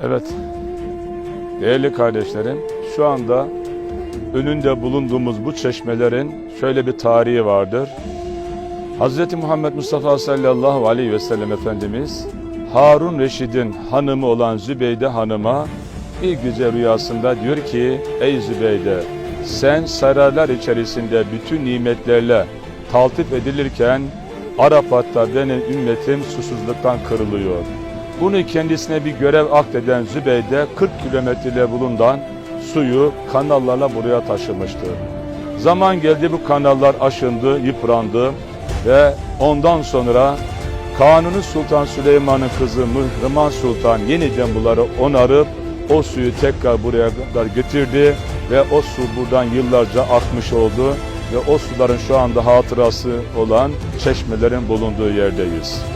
Evet. Değerli kardeşlerim, şu anda önünde bulunduğumuz bu çeşmelerin şöyle bir tarihi vardır. Hz. Muhammed Mustafa sallallahu aleyhi ve sellem Efendimiz Harun Reşid'in hanımı olan Zübeyde hanıma bir gece rüyasında diyor ki Ey Zübeyde sen saraylar içerisinde bütün nimetlerle taltif edilirken Arafat'ta benim ümmetim susuzluktan kırılıyor. Bunu kendisine bir görev akdeden Zübeyde 40 kilometre bulunan suyu kanallarla buraya taşımıştı. Zaman geldi bu kanallar aşındı, yıprandı ve ondan sonra Kanuni Sultan Süleyman'ın kızı Mihrimah Sultan yeniden bunları onarıp o suyu tekrar buraya kadar getirdi ve o su buradan yıllarca akmış oldu ve o suların şu anda hatırası olan çeşmelerin bulunduğu yerdeyiz.